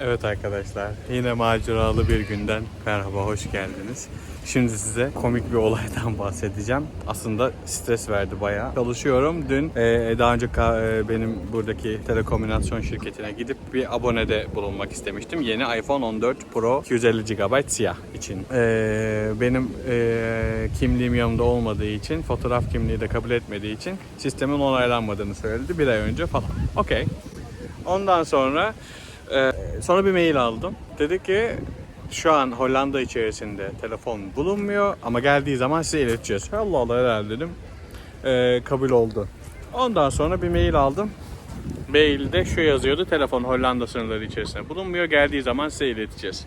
Evet arkadaşlar, yine maceralı bir günden merhaba, hoş geldiniz. Şimdi size komik bir olaydan bahsedeceğim. Aslında stres verdi bayağı. Çalışıyorum. Dün e, daha önce e, benim buradaki telekomünikasyon şirketine gidip bir abonede bulunmak istemiştim. Yeni iPhone 14 Pro 250 GB siyah için. E, benim e, kimliğim yanımda olmadığı için, fotoğraf kimliği de kabul etmediği için sistemin onaylanmadığını söyledi bir ay önce falan. Okey. Ondan sonra sonra bir mail aldım. Dedi ki şu an Hollanda içerisinde telefon bulunmuyor ama geldiği zaman size ileteceğiz. Allah Allah herhalde dedim. Ee, kabul oldu. Ondan sonra bir mail aldım. Mailde şu yazıyordu. Telefon Hollanda sınırları içerisinde bulunmuyor. Geldiği zaman size ileteceğiz.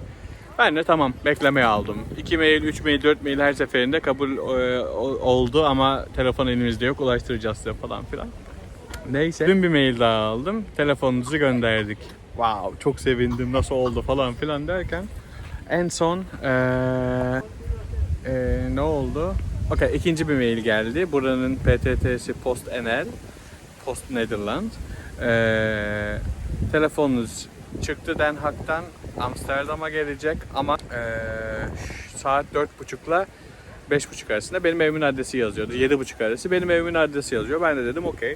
Ben de tamam beklemeye aldım. 2 mail, 3 mail, 4 mail her seferinde kabul e, oldu ama telefon elimizde yok ulaştıracağız size falan filan. Neyse. Dün bir mail daha aldım. Telefonunuzu gönderdik. Wow çok sevindim nasıl oldu falan filan derken en son eee, eee, ne oldu? Okey ikinci bir mail geldi. Buranın PTT'si Post NL. Post Netherlands. Eee, telefonunuz çıktı Den Haag'tan Amsterdam'a gelecek ama eee, saat 4.30'la 5.30 arasında benim evimin adresi yazıyordu. 7.30 arası benim evimin adresi yazıyor. Ben de dedim okey.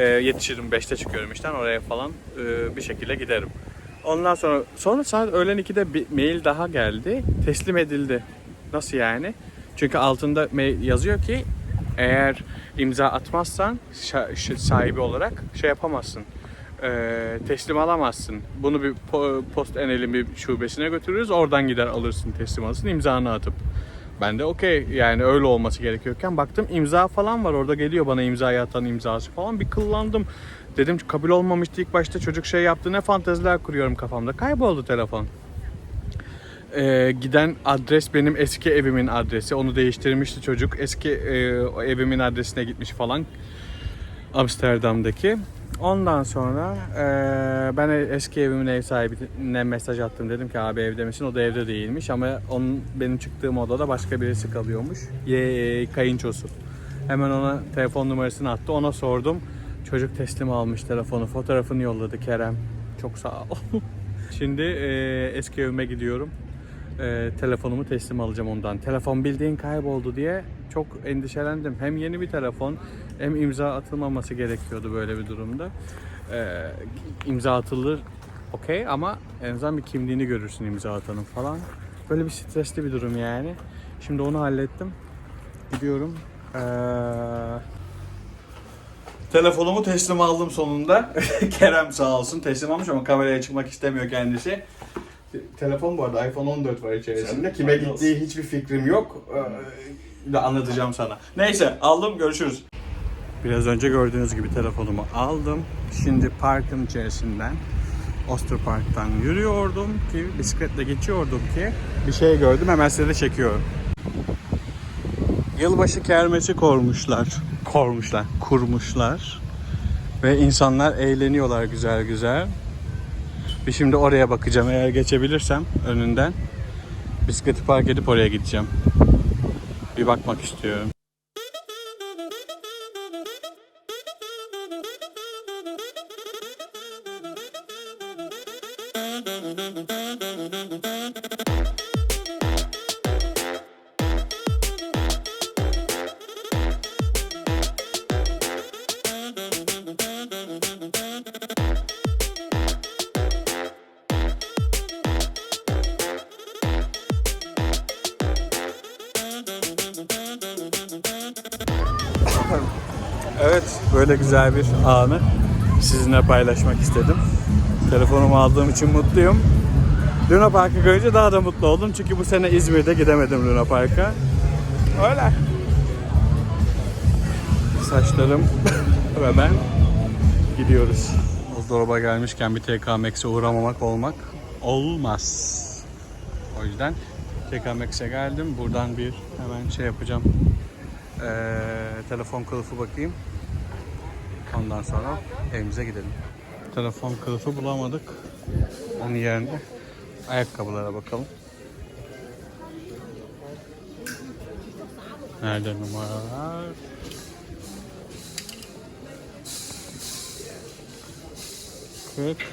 Ee, yetişirim 5'te çıkıyorum işten oraya falan e, bir şekilde giderim. Ondan sonra sonra saat öğlen 2'de bir mail daha geldi. Teslim edildi. Nasıl yani? Çünkü altında mail yazıyor ki eğer imza atmazsan sahibi olarak şey yapamazsın. Ee, teslim alamazsın. Bunu bir po- post enelin bir şubesine götürürüz. Oradan gider alırsın teslim alırsın imzanı atıp. Ben de okey yani öyle olması gerekiyorken baktım imza falan var. Orada geliyor bana imzayı atan imzası falan. Bir kıllandım. Dedim kabul olmamıştı ilk başta çocuk şey yaptı. Ne fanteziler kuruyorum kafamda. Kayboldu telefon. Ee, giden adres benim eski evimin adresi. Onu değiştirmişti çocuk. Eski e, evimin adresine gitmiş falan. Amsterdam'daki. Ondan sonra eee, ben eski evimin ev sahibine mesaj attım. Dedim ki abi evde misin? O da evde değilmiş ama onun benim çıktığım odada başka birisi kalıyormuş. Ye, kayınçosu. Hemen ona telefon numarasını attı. Ona sordum. Çocuk teslim almış telefonu. Fotoğrafını yolladı Kerem. Çok sağ ol. Şimdi eee, eski evime gidiyorum. Eee, telefonumu teslim alacağım ondan. Telefon bildiğin kayboldu diye çok endişelendim. Hem yeni bir telefon hem imza atılmaması gerekiyordu böyle bir durumda. Ee, imza atılır okey ama en azından bir kimliğini görürsün imza atanın falan. Böyle bir stresli bir durum yani. Şimdi onu hallettim. Gidiyorum. Ee, telefonumu teslim aldım sonunda. Kerem sağ olsun teslim almış ama kameraya çıkmak istemiyor kendisi. Telefon bu arada iPhone 14 var içerisinde. Sen- Kime gittiği hiçbir fikrim yok. Ee, anlatacağım sana. Neyse aldım görüşürüz. Biraz önce gördüğünüz gibi telefonumu aldım. Şimdi parkın içerisinden Osterpark'tan yürüyordum ki bisikletle geçiyordum ki bir şey gördüm hemen size de çekiyorum. Yılbaşı kermesi kormuşlar. Kormuşlar, kurmuşlar. Ve insanlar eğleniyorlar güzel güzel. Bir şimdi oraya bakacağım eğer geçebilirsem önünden. Bisikleti park edip oraya gideceğim. Bir bakmak istiyorum. Böyle güzel bir anı sizinle paylaşmak istedim. Telefonumu aldığım için mutluyum. Luna Park'ı görünce daha da mutlu oldum çünkü bu sene İzmir'de gidemedim Luna Park'a. Öyle. Saçlarım ve ben gidiyoruz. Buzdolaba gelmişken bir TK Max'e uğramamak olmak olmaz. O yüzden TK Max'e geldim. Buradan bir hemen şey yapacağım. Ee, telefon kılıfı bakayım. Ondan sonra evimize gidelim. Telefon kılıfı bulamadık. Onun yerine ayakkabılara bakalım. Nerede numaralar? Kırk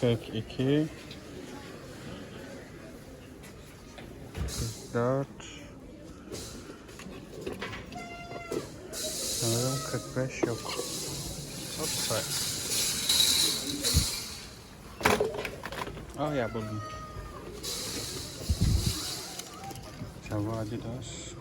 42 44 Sanırım 45 yok. Hoppa. Oh ya buldum. Java Adidas.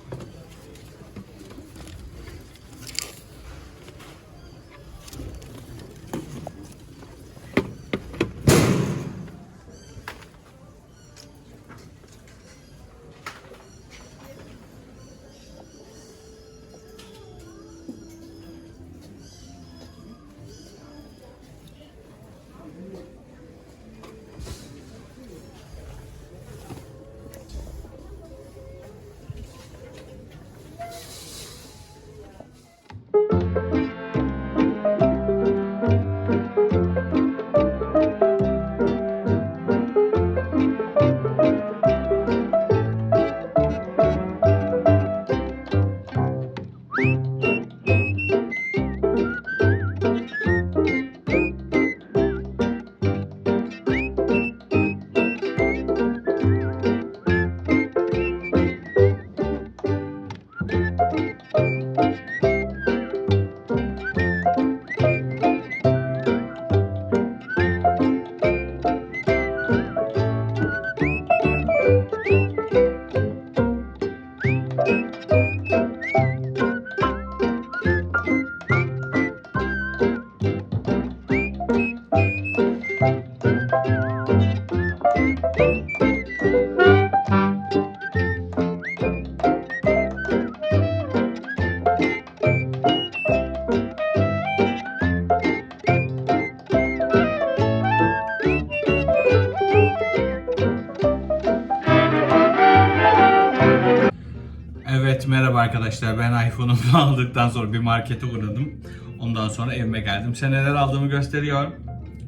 Evet merhaba arkadaşlar ben iPhone'umu aldıktan sonra bir markete uğradım. Ondan sonra evime geldim. Size neler aldığımı gösteriyor.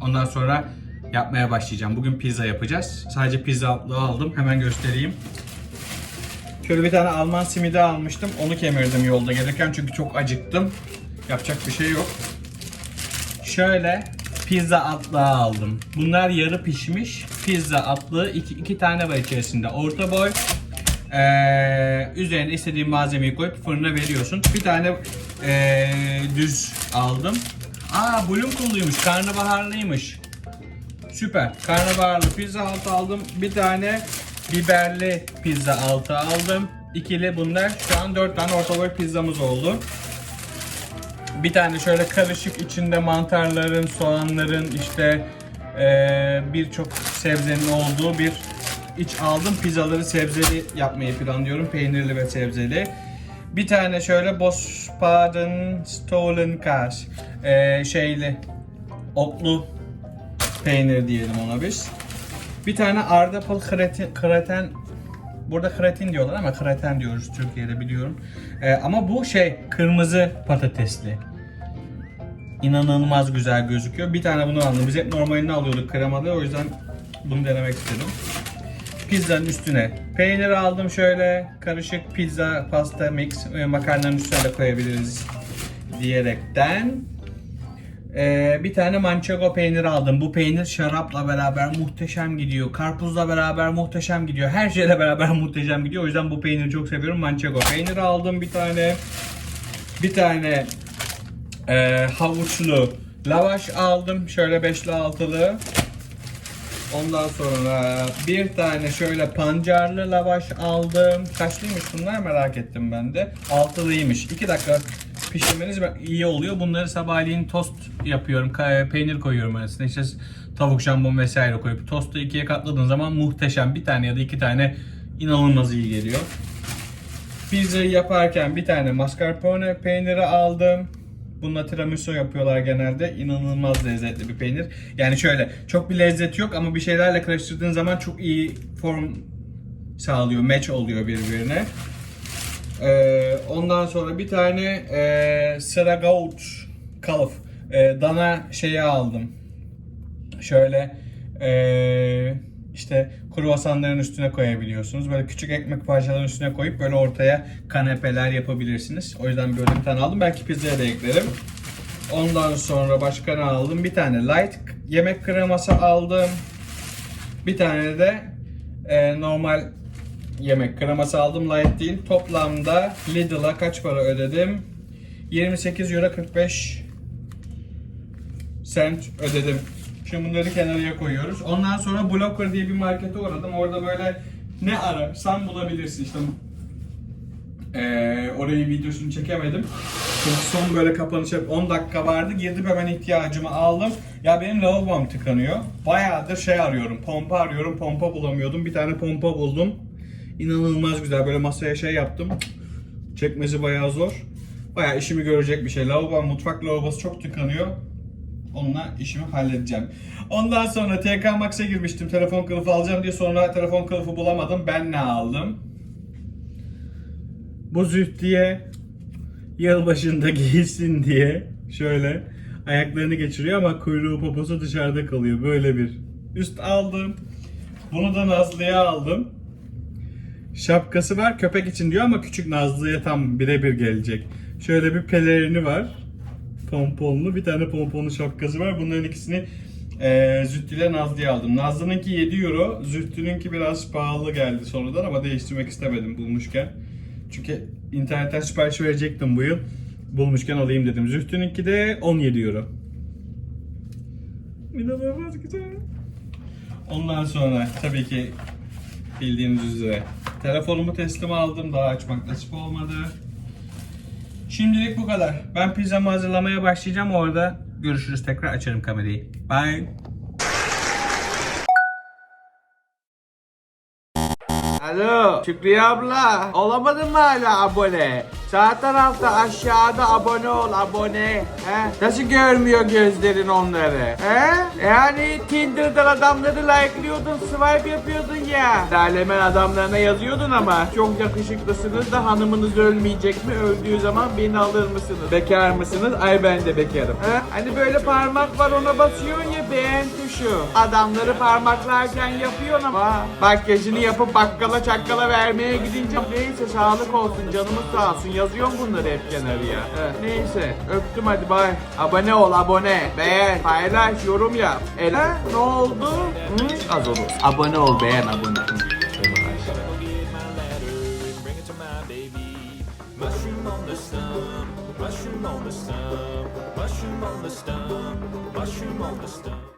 Ondan sonra yapmaya başlayacağım. Bugün pizza yapacağız. Sadece pizza altlığı aldım. Hemen göstereyim. Şöyle bir tane Alman simidi almıştım. Onu kemirdim yolda gelirken çünkü çok acıktım. Yapacak bir şey yok. Şöyle pizza atlığı aldım. Bunlar yarı pişmiş pizza atlığı. iki, iki tane var içerisinde. Orta boy. Ee, üzerine istediğin malzemeyi koyup fırına veriyorsun. Bir tane ee, düz aldım. Aa bulunkunluymuş, karnabaharlıymış. Süper. Karnabaharlı pizza altı aldım. Bir tane biberli pizza altı aldım. İkili bunlar. Şu an dört tane orta boy pizzamız oldu. Bir tane şöyle karışık içinde mantarların, soğanların işte eee, birçok sebzenin olduğu bir iç aldım. Pizzaları sebzeli yapmayı planlıyorum. Peynirli ve sebzeli. Bir tane şöyle Bosbaden Stolen Kaas. Eee, şeyli otlu peynir diyelim ona biz. Bir tane Ardapıl kreten, kreten Burada kretin diyorlar ama kreten diyoruz Türkiye'de biliyorum. Ee, ama bu şey kırmızı patatesli. İnanılmaz güzel gözüküyor. Bir tane bunu aldım. Biz hep normalini alıyorduk kremalı. O yüzden bunu denemek istedim. Pizzanın üstüne peynir aldım şöyle. Karışık pizza, pasta mix. e, Makarnanın üstüne de koyabiliriz diyerekten. Ee, bir tane manchego peyniri aldım. Bu peynir şarapla beraber muhteşem gidiyor. Karpuzla beraber muhteşem gidiyor. Her şeyle beraber muhteşem gidiyor. O yüzden bu peyniri çok seviyorum. Manchego peyniri aldım bir tane. Bir tane e, havuçlu lavaş aldım. Şöyle beşli altılı. Ondan sonra bir tane şöyle pancarlı lavaş aldım. Kaçlıymış bunlar merak ettim ben de. Altılıymış. 2 dakika pişirmeniz iyi oluyor. Bunları sabahleyin tost yapıyorum. Peynir koyuyorum arasına. İşte tavuk jambon vesaire koyup tostu ikiye katladığın zaman muhteşem. Bir tane ya da iki tane inanılmaz iyi geliyor. Pizzayı yaparken bir tane mascarpone peyniri aldım. Bununla tiramisu yapıyorlar genelde. İnanılmaz lezzetli bir peynir. Yani şöyle çok bir lezzet yok ama bir şeylerle karıştırdığın zaman çok iyi form sağlıyor. Match oluyor birbirine. Ee, ondan sonra bir tane e, Sragaut kalıf e, dana şeyi aldım. Şöyle e, işte kruvasanların üstüne koyabiliyorsunuz. Böyle küçük ekmek parçalarının üstüne koyup böyle ortaya kanepeler yapabilirsiniz. O yüzden böyle bir tane aldım. Belki pizzaya da eklerim. Ondan sonra başka ne aldım? Bir tane light yemek kreması aldım. Bir tane de e, normal yemek kreması aldım. Light değil. Toplamda Lidl'a kaç para ödedim? 28 euro 45 cent ödedim. Şimdi bunları kenarıya koyuyoruz. Ondan sonra Blocker diye bir markete uğradım. Orada böyle ne ararsan bulabilirsin. İşte ee, orayı videosunu çekemedim. Çünkü son böyle kapanış hep 10 dakika vardı. Girdim hemen ihtiyacımı aldım. Ya benim lavabom tıkanıyor. Bayağıdır şey arıyorum. Pompa arıyorum. Pompa bulamıyordum. Bir tane pompa buldum. İnanılmaz güzel. Böyle masaya şey yaptım. Çekmesi bayağı zor. Bayağı işimi görecek bir şey. Lavabom, mutfak lavabosu çok tıkanıyor. Onunla işimi halledeceğim. Ondan sonra TK Max'e girmiştim. Telefon kılıfı alacağım diye sonra telefon kılıfı bulamadım. Ben ne aldım? Bu zühtiye yılbaşında giysin diye şöyle ayaklarını geçiriyor ama kuyruğu poposu dışarıda kalıyor. Böyle bir üst aldım. Bunu da Nazlı'ya aldım. Şapkası var köpek için diyor ama küçük Nazlı'ya tam birebir gelecek. Şöyle bir pelerini var. Pomponlu bir tane pomponlu şapkası var. Bunların ikisini eee Zühtü ile Nazlı'ya aldım. Nazlı'nınki 7 euro, Zühtü'nünki biraz pahalı geldi sonradan ama değiştirmek istemedim bulmuşken. Çünkü internetten sipariş verecektim bu yıl. Bulmuşken alayım dedim. Zühtü'nünki de 17 euro. İnanılmaz güzel. Ondan sonra tabii ki bildiğiniz üzere telefonumu teslim aldım. Daha açmak nasip olmadı. Şimdilik bu kadar. Ben pizzamı hazırlamaya başlayacağım. Orada görüşürüz. Tekrar açarım kamerayı. Bye. Alo Şükriye abla olamadın mı hala abone? Sağ tarafta aşağıda abone ol abone. He? Nasıl görmüyor gözlerin onları? He? Yani Tinder'dan adamları like'lıyordun swipe yapıyordun ya. Dalemen adamlarına yazıyordun ama çok yakışıklısınız da hanımınız ölmeyecek mi? Öldüğü zaman beni alır mısınız? Bekar mısınız? Ay ben de bekarım. He? Hani böyle parmak var ona basıyorsun ya beğen tuşu. Adamları parmaklarken yapıyorsun ama makyajını yapıp bakkala çakkala vermeye gidince neyse sağlık olsun canımız sağ olsun yazıyorum bunları hep kenarıya. He, Neyse öptüm hadi bay. Abone ol abone. Beğen paylaş yorum yap. El ne oldu? Hı? Az olur. Abone ol beğen abone. Mushroom on the stump, mushroom on the mushroom on the stump, mushroom on the stump.